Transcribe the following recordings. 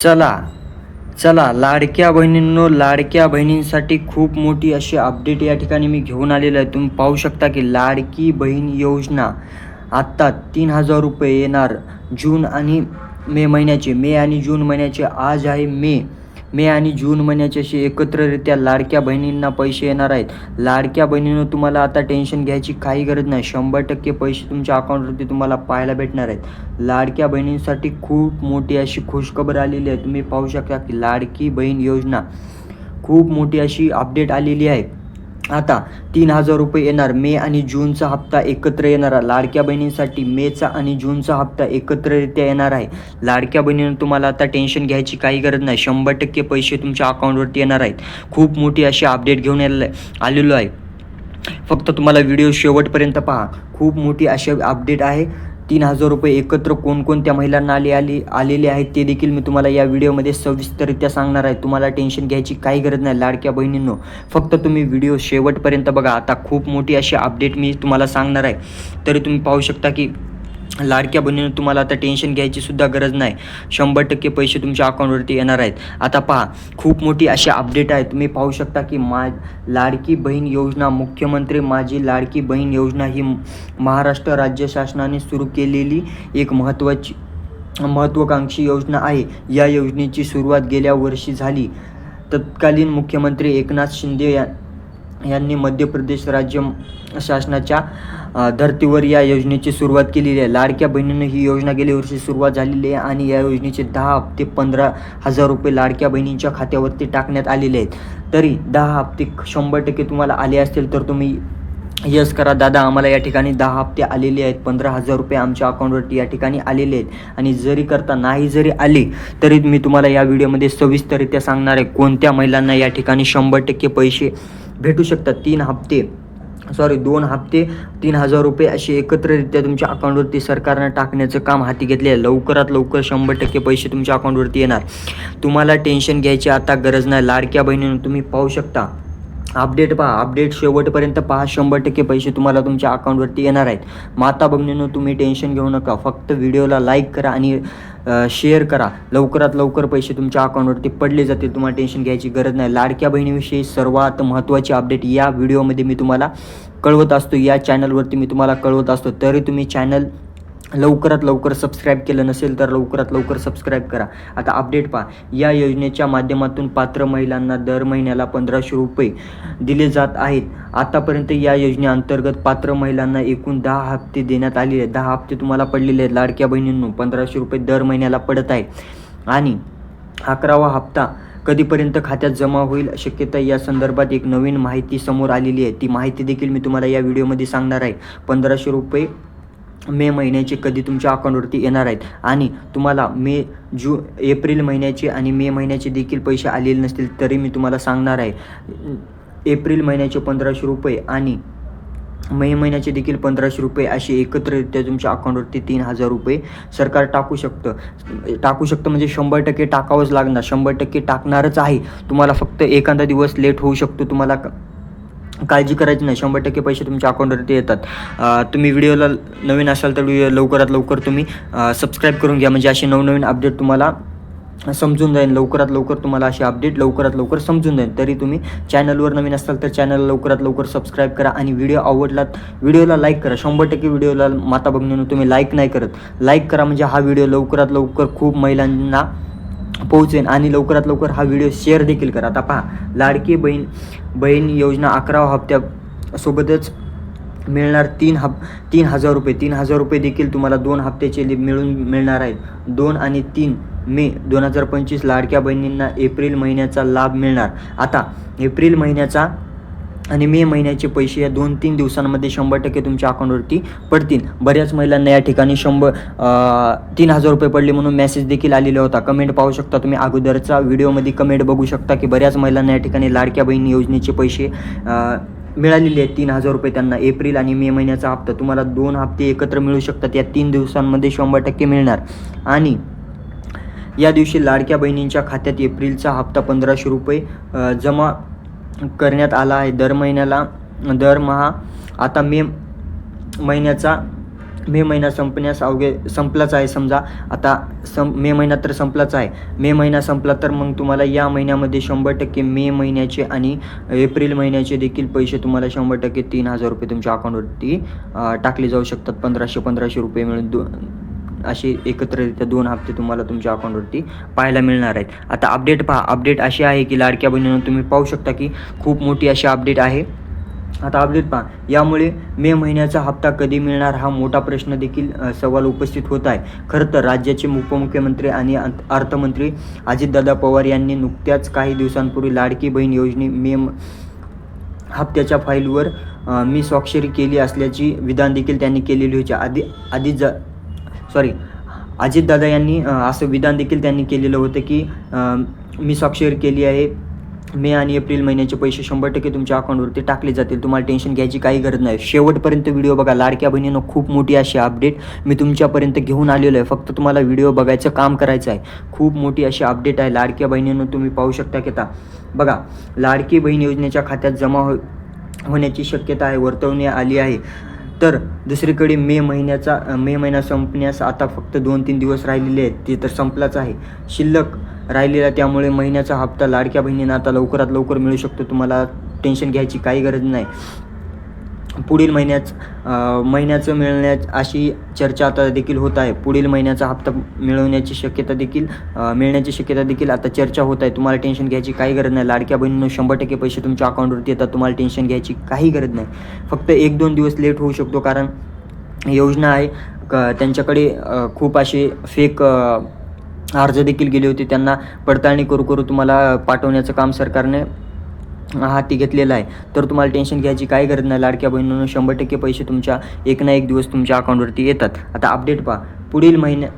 चला चला लाडक्या बहिणींनो लाडक्या बहिणींसाठी खूप मोठी अशी अपडेट या ठिकाणी मी घेऊन आलेलो आहे. तुम्ही पाहू शकता की लाडकी बहीण योजना आत्ता तीन हजार रुपये येणार जून आणि मे महिन्याचे. मे आणि जून महिन्याचे आज आहे मे. मे आणि जून महिन्याचे असे एकत्ररित्या लाडक्या बहिणींना पैसे येणार आहेत. लाडक्या बहिणीनं तुम्हाला आता टेन्शन घ्यायची काही गरज नाही. शंभर टक्के पैसे तुमच्या अकाउंटवरती तुम्हाला पाहायला भेटणार आहेत. लाडक्या बहिणींसाठी खूप मोठी अशी खुशखबर आलेली आहे. तुम्ही पाहू शकता की लाडकी बहीण योजना खूप मोठी अशी अपडेट आलेली आहे. आता तीन हजार रुपये येणार. मे आणि जूनचा हप्ता एकत्र येणार. आहे लाडक्या बहिणींसाठी मेचा आणि जूनचा हप्ता एकत्ररित्या येणार आहे. लाडक्या बहिणीनं तुम्हाला आता टेन्शन घ्यायची काही गरज नाही. शंभर टक्के पैसे तुमच्या अकाउंटवरती येणार आहेत. खूप मोठी अशी अपडेट घेऊन आलेलो आहे. फक्त तुम्हाला व्हिडिओ शेवटपर्यंत पहा. खूप मोठी अशी अपडेट आहे. तीन हजार रुपये एकत्र कोणकोणत्या महिलांना आले आली आलेले आहेत ते देखील मी तुम्हाला या व्हिडिओमध्ये सविस्तररित्या सांगणार आहे. तुम्हाला टेन्शन घ्यायची काही गरज नाही लाडक्या बहिणींनो. फक्त तुम्ही व्हिडिओ शेवटपर्यंत बघा. आता खूप मोठी अशी अपडेट मी तुम्हाला सांगणार आहे. तरी तुम्ही पाहू शकता की लाडक्या बहिणीनं तुम्हाला आता टेन्शन घ्यायची सुद्धा गरज नाही. शंभर टक्के पैसे तुमच्या अकाउंटवरती येणार आहेत. आता पहा खूप मोठी अशी अपडेट आहे. तुम्ही पाहू शकता की मा लाडकी बहीण योजना मुख्यमंत्री माझी लाडकी बहीण योजना ही महाराष्ट्र राज्य शासनाने सुरू केलेली एक महत्त्वाची महत्त्वाकांक्षी योजना आहे. या योजनेची सुरुवात गेल्या वर्षी झाली. तत्कालीन मुख्यमंत्री एकनाथ शिंदे या यांनी मध्य प्रदेश राज्य शासनाच्या धर्तीवर या योजनेची सुरुवात केलेली आहे. लाडक्या बहिणीनं ही योजना गेल्या वर्षी सुरुवात झालेली आहे आणि या योजनेचे दहा हप्ते पंधरा हजार रुपये लाडक्या बहिणींच्या खात्यावरती टाकण्यात आलेले आहेत. तरी दहा हप्ते शंभर टक्के तुम्हाला आले असतील तर तुम्ही यस करा. दादा आम्हाला या ठिकाणी दहा हप्ते आलेले आहेत. पंधरा हजार रुपये आमच्या अकाउंटवरती या ठिकाणी आलेले आहेत. आणि जरी करता नाही जरी आले तरी मी तुम्हाला या व्हिडिओमध्ये सविस्तररित्या सांगणार आहे. कोणत्या महिलांना या ठिकाणी शंभर टक्के पैसे भेटू शकतात? तीन हप्ते सॉरी दोन हप्ते तीन हजार रुपये असे एकत्ररित्या तुमच्या अकाउंटवरती सरकारनं टाकण्याचं काम हाती घेतले आहे. लवकरात लवकर शंभर टक्के पैसे तुमच्या अकाउंटवरती येणार. तुम्हाला टेन्शन घ्यायची आता गरज नाही. लाडक्या बहिणीनं तुम्ही पाहू शकता. अपडेट पहा. अपडेट शेवटपर्यंत पहा. शंभर टक्के पैसे तुम्हाला तुमच्या अकाउंटवरती येणार आहेत. माता बहिणीनं तुम्ही टेन्शन घेऊ नका. फक्त व्हिडिओला लाईक करा आणि शेअर करा. लवकरात लवकर पैसे तुमच्या अकाउंटवरती पडले जातील. तुम्हाला टेन्शन घ्यायची गरज नाही. लाडक्या बहिणीविषयी सर्वात महत्त्वाची अपडेट या व्हिडिओमध्ये मी तुम्हाला कळवत असतो. या चॅनलवरती मी तुम्हाला कळवत असतो. तरी तुम्ही चॅनल लवकरात लवकर सबस्क्राईब केलं नसेल तर लवकरात लवकर सबस्क्राईब करा. आता अपडेट पहा. या योजनेच्या माध्यमातून पात्र महिलांना दर महिन्याला पंधराशे रुपये दिले जात आहेत. आतापर्यंत या योजनेअंतर्गत पात्र महिलांना एकूण दहा हप्ते देण्यात आलेले आहेत. दहा हप्ते तुम्हाला पडलेले आहेत लाडक्या बहिणींनो. पंधराशे रुपये दर महिन्याला पडत आहे. आणि अकरावा हप्ता कधीपर्यंत खात्यात जमा होईल शक्यता या संदर्भात एक नवीन माहिती समोर आलेली आहे. ती माहिती देखील मी तुम्हाला या व्हिडिओमध्ये सांगणार आहे. पंधराशे रुपये मे महिन्याचे कधी तुमच्या अकाउंटवरती येणार आहेत. आणि तुम्हाला मे जू एप्रिल महिन्याचे आणि मे महिन्याचे देखील पैसे आलेले नसतील तरी मी तुम्हाला सांगणार आहे. एप्रिल महिन्याचे पंधराशे रुपये आणि मे महिन्याचे देखील पंधराशे रुपये असे एकत्ररित्या तुमच्या अकाउंटवरती तीन हजार रुपये सरकार टाकू शकतं. टाकू शकतं म्हणजे शंभर टक्के टाकावंच लागणार. शंभर टक्के टाकणारच आहे. तुम्हाला फक्त एखादा दिवस लेट होऊ शकतो. तुम्हाला काळजी करायची नाही. शंभर टक्के पैसे तुमच्या अकाउंटवरती येतात. तुम्ही व्हिडिओला नवीन असाल तर व्हिडिओ लवकरात लवकर तुम्ही सबस्क्राईब करून घ्या. म्हणजे असे नवनवीन अपडेट तुम्हाला समजून जाईल. लवकरात लवकर तुम्हाला अशी अपडेट लवकरात लवकर समजून जाईल. तरी तुम्ही चॅनलवर नवीन असाल तर चॅनल लवकरात लवकर सबस्क्राईब करा आणि व्हिडिओ आवडलात व्हिडिओला लाईक करा. शंभर टक्के व्हिडिओला माता बघण्यानं तुम्ही लाईक नाही करत. लाईक करा म्हणजे हा व्हिडिओ लवकरात लवकर खूप महिलांना पोहोचेन आणि लवकरात लवकर हा व्हिडिओ शेअर देखील करा. आता पहा लाडकी बहीण बहीण योजना अकरावा हप्त्यासोबतच मिळणार तीन हप तीन हजार रुपये. तीन हजार रुपये देखील तुम्हाला दोन हप्त्याचे मिळून मिळणार आहेत. दोन आणि तीन मे दोन हजार पंचवीस लाडक्या बहिणींना एप्रिल महिन्याचा लाभ मिळणार. आता एप्रिल महिन्याचा आणि मे महिन्याचे पैसे या दोन तीन दिवसांमध्ये शंभर टक्के तुमच्या अकाउंटवरती पडतील. बऱ्याच महिलांना या ठिकाणी शंभर तीन हजार रुपये पडले म्हणून मेसेज देखील आलेला होता. कमेंट पाहू शकता तुम्ही अगोदरचा व्हिडिओमध्ये कमेंट बघू शकता की बऱ्याच महिलांना या ठिकाणी लाडक्या बहिणी योजनेचे पैसे मिळालेले आहेत. तीन हजार रुपये त्यांना एप्रिल आणि मे महिन्याचा हप्ता. तुम्हाला दोन हप्ते एकत्र मिळू शकतात. या तीन दिवसांमध्ये शंभर टक्के मिळणार. आणि या दिवशी लाडक्या बहिणींच्या खात्यात एप्रिलचा हप्ता पंधराशे रुपये जमा करण्यात आला आहे. दर महिन्याला दरमहा आता मे महिन्याचा मे महिना संपण्यास अवघे संपलाच आहे समजा. आता सं मे महिना तर संपलाच आहे. मे महिना संपला तर मग तुम्हाला या महिन्यामध्ये शंभर टक्के मे महिन्याचे आणि एप्रिल महिन्याचे देखील पैसे तुम्हाला शंभर टक्के तीन हजार रुपये तुमच्या अकाउंटवरती टाकले जाऊ शकतात. पंधराशे पंधराशे रुपये मिळून दो असे एकत्ररित्या दोन हप्ते तुम्हाला तुमच्या अकाउंटवरती पाहायला मिळणार आहेत. आता अपडेट पहा. अपडेट अशी आहे की लाडक्या बहिणीनं तुम्ही पाहू शकता की खूप मोठी अशी अपडेट आहे. आता अपडेट पहा. यामुळे मे महिन्याचा हप्ता कधी मिळणार हा मोठा प्रश्न देखील सवाल उपस्थित होत आहे. खरं तर राज्याचे उपमुख्यमंत्री आणि अंत- अर्थमंत्री अजितदादा पवार यांनी नुकत्याच काही दिवसांपूर्वी लाडकी बहीण योजने मे हप्त्याच्या फाईलवर मी स्वाक्षरी केली असल्याची विधान देखील त्यांनी केलेली होती. आधी आधी ज सॉरी अजितदादा यांनी असं विधान देखील त्यांनी केलेलं होतं की मी स्वाक्षरी केली आहे. मे आणि एप्रिल महिन्याचे पैसे शंभर टक्के तुमच्या अकाउंटवरती टाकले जातील. तुम्हाला टेन्शन घ्यायची काही गरज नाही. शेवटपर्यंत व्हिडिओ बघा. लाडक्या बहिणीनं खूप मोठी अशी अपडेट मी तुमच्यापर्यंत घेऊन आलेलो आहे. फक्त तुम्हाला व्हिडिओ बघायचं काम करायचं आहे. खूप मोठी अशी अपडेट आहे. लाडक्या बहिणीनं तुम्ही पाहू शकता की बघा लाडकी बहीण योजनेच्या खात्यात जमा हो होण्याची शक्यता आहे. वर्तवण्यात आली आहे. तर दुसरीकडे मे महिन्याचा मे महिना संपण्यास आता फक्त दोन तीन दिवस राहिलेले आहेत ते तर संपलाच आहे. शिल्लक राहिलेला त्यामुळे महिन्याचा हप्ता लाडक्या बहिणींना आता लवकरात लवकर मिळू शकतो तुम्हाला टेन्शन घ्यायची काही गरज नाही. पुढील महिन्याच महिन्याचं मिळण्याच अशी चर्चा आता देखील होत आहे. पुढील महिन्याचा हप्ता मिळवण्याची शक्यता देखील मिळण्याची शक्यता देखील आता चर्चा होत आहे. तुम्हाला टेन्शन घ्यायची काही गरज नाही. लाडक्या बहिणीनं शंभर टक्के पैसे तुमच्या अकाउंटवरती येतात. तुम्हाला टेन्शन घ्यायची काही गरज नाही. फक्त एक दोन दिवस लेट होऊ शकतो कारण योजना आहे. क त्यांच्याकडे खूप असे फेक अर्ज देखील गेले होते. त्यांना पडताळणी करू करू तुम्हाला पाठवण्याचं काम सरकारने हाती घेतलेला आहे. तर तुम्हाला टेन्शन घ्यायची काही गरज नाही. लाडक्या बहिणीनं शंभर टक्के पैसे तुमच्या एक ना एक दिवस तुमच्या अकाउंटवरती येतात. आता अपडेट पहा. पुढील महिन्या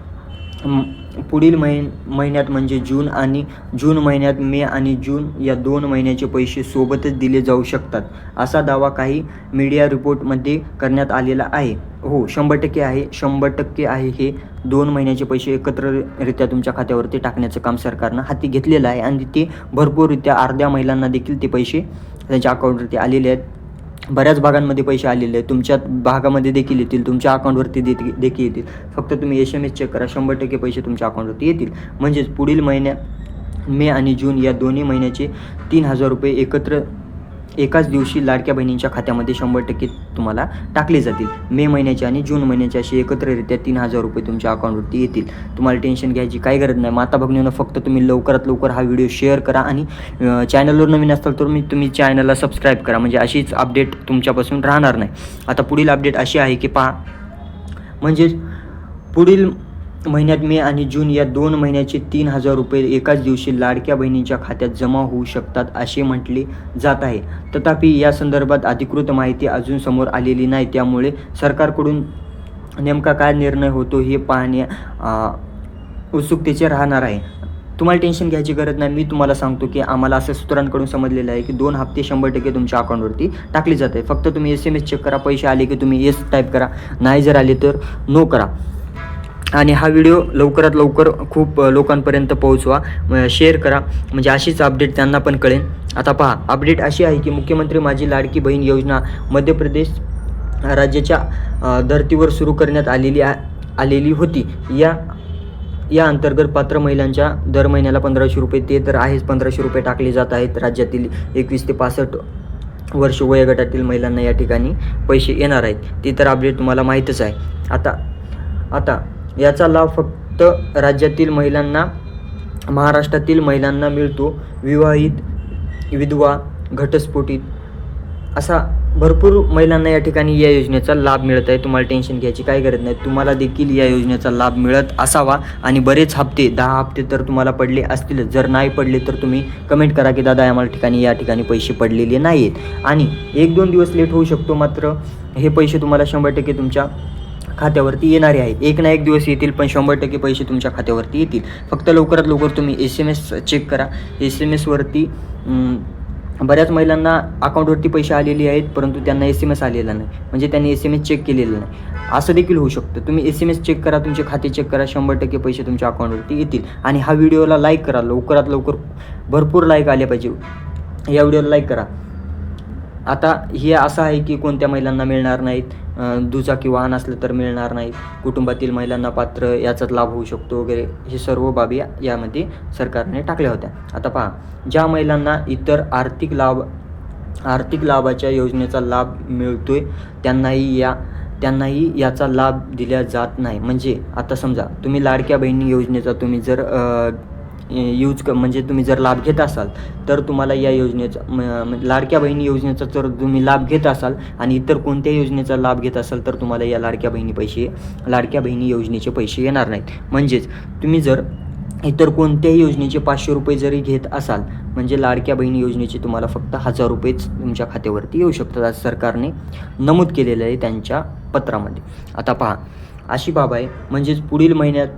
पुढील महिन महिन्यात म्हणजे जून आणि जून महिन्यात मे आणि जून या दोन महिन्याचे पैसे सोबतच दिले जाऊ शकतात असा दावा काही मीडिया रिपोर्टमध्ये करण्यात आलेला आहे. हो शंभर टक्के आहे शंभर टक्के आहे हे दोन महिन्याचे पैसे एकत्ररित्या तुमच्या खात्यावरती टाकण्याचं काम सरकारनं हाती घेतलेलं आहे आणि ते भरपूररित्या अर्ध्या महिलांना देखील ते पैसे त्यांच्या अकाउंटवरती आलेले आहेत. बऱ्याच भागांमध्ये पैसे आलेले आहेत. तुमच्या भागामध्ये देखील येतील. तुमच्या अकाउंटवरती दे देखील येतील. फक्त तुम्ही एस एम एस चेक करा. शंभर टक्के पैसे तुमच्या अकाउंटवरती येतील. म्हणजेच पुढील महिन्या मे आणि जून या दोन्ही महिन्याचे तीन हजार रुपये एकत्र एकाच दिवशी लाडक्या बहिणींच्या खात्यामध्ये शंभर टक्के तुम्हाला टाकले जातील. मे महिन्याचे आणि जून महिन्याचे असे एकत्ररित्या तीन हजार रुपये तुमच्या अकाउंटवरती येतील. तुम्हाला टेन्शन घ्यायची काही गरज नाही. माता भगिनीनं फक्त तुम्ही लवकरात लवकर हा व्हिडिओ शेअर करा आणि चॅनलवर नवीन असाल तर मी तुम्ही चॅनलला सबस्क्राईब करा. म्हणजे अशीच अपडेट तुमच्यापासून राहणार नाही. आता पुढील अपडेट अशी आहे की पहा. म्हणजेच पुढील महिन्यात मे आणि जून या दोन महिन्याचे तीन हजार रुपये एकाच दिवशी लाडक्या बहिणींच्या खात्यात जमा होऊ शकतात असे म्हटले जात आहे. तथापि या संदर्भात अधिकृत माहिती अजून समोर आलेली नाही. त्यामुळे सरकारकडून नेमका काय निर्णय होतो हे पाहण्या उत्सुकतेचे राहणार आहे. तुम्हाला टेन्शन घ्यायची गरज नाही. मी तुम्हाला सांगतो की आम्हाला असं सूत्रांकडून समजलेलं आहे की दोन हप्ते शंभर टक्के तुमच्या अकाउंटवरती टाकले जात आहे. फक्त तुम्ही एस एम एस चेक करा पैसे आले की तुम्ही येस टाईप करा. नाही जर आले तर नो करा. आणि हा व्हिडिओ लवकरात लवकर खूप लोकांपर्यंत पोहोचवा. शेअर करा. म्हणजे अशीच अपडेट त्यांना पण कळेल. आता पहा अपडेट अशी आहे की मुख्यमंत्री माझी लाडकी बहीण योजना मध्य प्रदेश राज्याच्या धर्तीवर सुरू करण्यात आलेली आ आलेली होती. या या अंतर्गत पात्र महिलांच्या दर महिन्याला पंधराशे रुपये ते तर आहेच पंधराशे रुपये टाकले जात आहेत. राज्यातील एकवीस ते पासष्ट वर्ष वयोगटातील महिलांना या ठिकाणी पैसे येणार आहेत. ते तर अपडेट तुम्हाला माहीतच आहे. आता आता याचा लाभ फक्त राज्यातील महिलांना महाराष्ट्रातील महिलांना मिळतो. विवाहित विधवा घटस्फोटित असा भरपूर महिलांना या ठिकाणी या योजनेचा लाभ मिळत आहे. तुम्हाला टेन्शन घ्यायची काही गरज नाही. तुम्हाला देखील या योजनेचा लाभ मिळत असावा. आणि बरेच हप्ते दहा हप्ते तर तुम्हाला पडले असतीलच. जर नाही पडले तर तुम्ही कमेंट करा की दादा आम्हाला ठिकाणी या ठिकाणी पैसे पडलेले नाही आहेत आणि एक दोन दिवस लेट होऊ शकतो मात्र हे पैसे तुम्हाला शंभर टक्के तुमच्या खात्यावरती येणारे आहेत. एक ना एक दिवस येतील पण शंभर टक्के पैसे तुमच्या खात्यावरती येतील. फक्त लवकरात लवकर तुम्ही एस एम एस चेक करा. एस एम एसवरती बऱ्याच महिलांना अकाउंटवरती पैसे आलेले आहेत परंतु त्यांना एस एम एस आलेला नाही. म्हणजे त्यांनी एस एम एस चेक केलेलं नाही. असं देखील होऊ शकतं. तुम्ही एस एम एस चेक करा तुमचे खाते चेक करा शंभर टक्के पैसे तुमच्या अकाउंटवरती येतील. आणि हा व्हिडिओला लाईक करा. लवकरात लवकर भरपूर लाईक आले पाहिजे. या व्हिडिओला लाईक करा. आता हे असं आहे की कोणत्या महिलांना मिळणार नाहीत. दुचाकी वाहन असलं तर मिळणार नाही. कुटुंबातील महिलांना पात्र याचाच लाभ होऊ शकतो वगैरे. हे सर्व बाबी यामध्ये सरकारने टाकल्या होत्या. आता पहा ज्या महिलांना इतर आर्थिक लाभ आर्थिक लाभाच्या योजनेचा लाभ मिळतोय त्यांनाही या त्यांनाही याचा लाभ दिला जात नाही. म्हणजे आता समजा तुम्ही लाडक्या बहिणी योजनेचा तुम्ही जर यूज क म्हणजे तुम्ही जर लाभ घेत असाल तर तुम्हाला या योजनेचा म- लाडक्या बहिणी योजनेचा जर तुम्ही लाभ घेत असाल आणि इतर कोणत्या योजनेचा लाभ घेत असाल तर तुम्हाला या लाडक्या बहिणी पैसे लाडक्या बहिणी योजनेचे पैसे येणार नाहीत. म्हणजेच तुम्ही जर इतर कोणत्याही योजनेचे पाचशे रुपये जरी घेत असाल म्हणजे लाडक्या बहिणी योजनेचे तुम्हाला फक्त हजार रुपयेच तुमच्या खात्यावरती येऊ शकतात आज सरकारने नमूद केलेलं आहे त्यांच्या पत्रामध्ये. आता पहा अशी बाब आहे म्हणजेच पुढील महिन्यात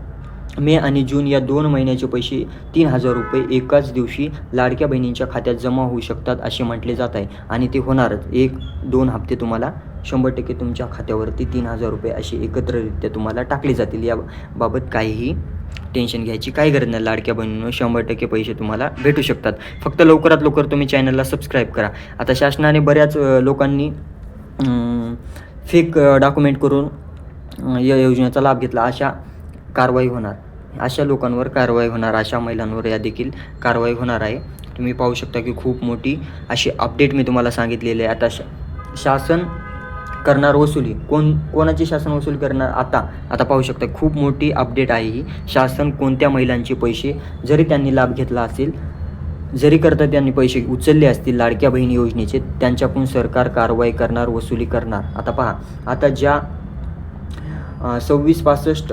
मे आणि जून या दोन महिन्याचे पैसे तीन हजार रुपये एकाच दिवशी लाडक्या बहिणींच्या खात्यात जमा होऊ शकतात असे म्हटले जात आहे. आणि ते होणारच एक दोन हप्ते तुम्हाला शंभर टक्के तुमच्या खात्यावरती तीन हजार रुपये असे एकत्ररित्या तुम्हाला टाकले जातील. या बाबत काहीही टेन्शन घ्यायची काही गरज नाही. लाडक्या बहिणीनं शंभर टक्के पैसे तुम्हाला भेटू शकतात. फक्त लवकरात लवकर तुम्ही चॅनलला सबस्क्राईब करा. आता शासनाने बऱ्याच लोकांनी फेक डॉक्युमेंट करून या योजनेचा लाभ घेतला. अशा कारवाई होणार. अशा लोकांवर कारवाई होणार अशा महिलांवर या देखील कारवाई होणार आहे. तुम्ही पाहू शकता की खूप मोठी अशी अपडेट मी तुम्हाला सांगितलेली आहे. आता शा शासन करणार वसुली कोण कोणाची शासन वसूल करणार आता? आता पाहू शकता खूप मोठी अपडेट आहे ही. शासन कोणत्या महिलांचे पैसे जरी त्यांनी लाभ घेतला असेल जरी करता त्यांनी पैसे उचलले असतील लाडक्या बहिणी योजनेचे त्यांच्याकडून सरकार कारवाई करणार वसुली करणार. आता पहा आता ज्या सव्वीस पासष्ट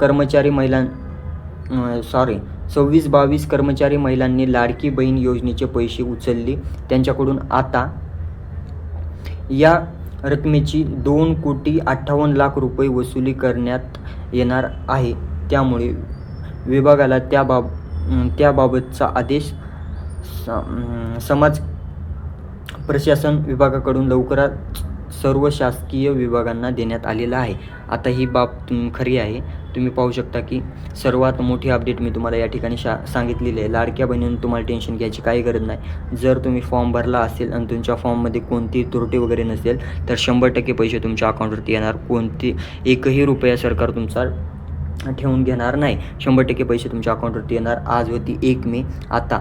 कर्मचारी महिलां सॉरी सव्वीस बावीस कर्मचारी महिलांनी लाडकी बहीण योजनेचे पैसे उचलले. त्यांच्याकडून आता या रकमेची दोन कोटी अठ्ठावन्न लाख रुपये वसुली करण्यात येणार आहे. त्यामुळे विभागाला त्या बाब त्याबाबतचा आदेश स- समाज प्रशासन विभागाकडून लवकरात सर्व शासकीय विभागांना देण्यात आलेला आहे. आता ही बाब तुम खरी आहे. तुम्ही पाहू शकता की सर्वात मोठी अपडेट मी तुम्हाला या ठिकाणी शा सांगितलेली आहे. लाडक्या बहिणीनं तुम्हाला टेन्शन घ्यायची काही गरज नाही. जर तुम्ही फॉर्म भरला असेल आणि तुमच्या फॉर्ममध्ये कोणती त्रुटी वगैरे नसेल तर शंभर टक्के पैसे तुमच्या अकाउंटवरती येणार. कोणती एकही रुपया सरकार तुमचा ठेवून घेणार नाही. शंभर टक्के पैसे तुमच्या अकाउंटवरती येणार. आज होती एक मे. आता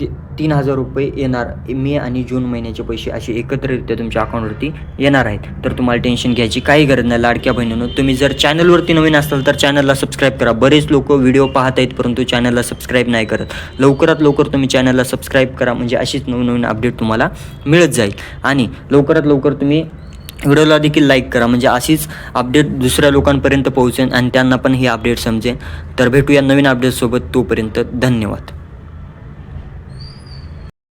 ती तीन हजार रुपये येणार मे आणि जून महिन्याचे पैसे असे एकत्ररित्या तुमच्या अकाउंटवरती येणार आहेत. तर तुम्हाला टेन्शन घ्यायची काही गरज नाही लाडक्या बहिणीनं. तुम्ही जर चॅनलवरती नवीन असाल तर चॅनलला सबस्क्राईब करा. बरेच लोक व्हिडिओ पाहत आहेत परंतु चॅनलला सबस्क्राईब नाही करत. लवकरात लवकर तुम्ही चॅनलला सबस्क्राईब करा म्हणजे अशीच नवनवीन अपडेट तुम्हाला मिळत जाईल. आणि लवकरात लवकर तुम्ही व्हिडिओला देखील लाईक करा म्हणजे अशीच अपडेट दुसऱ्या लोकांपर्यंत पोहोचेन आणि त्यांना पण ही अपडेट समजेल तर भेटूया नवीन अपडेटसोबत तोपर्यंत धन्यवाद.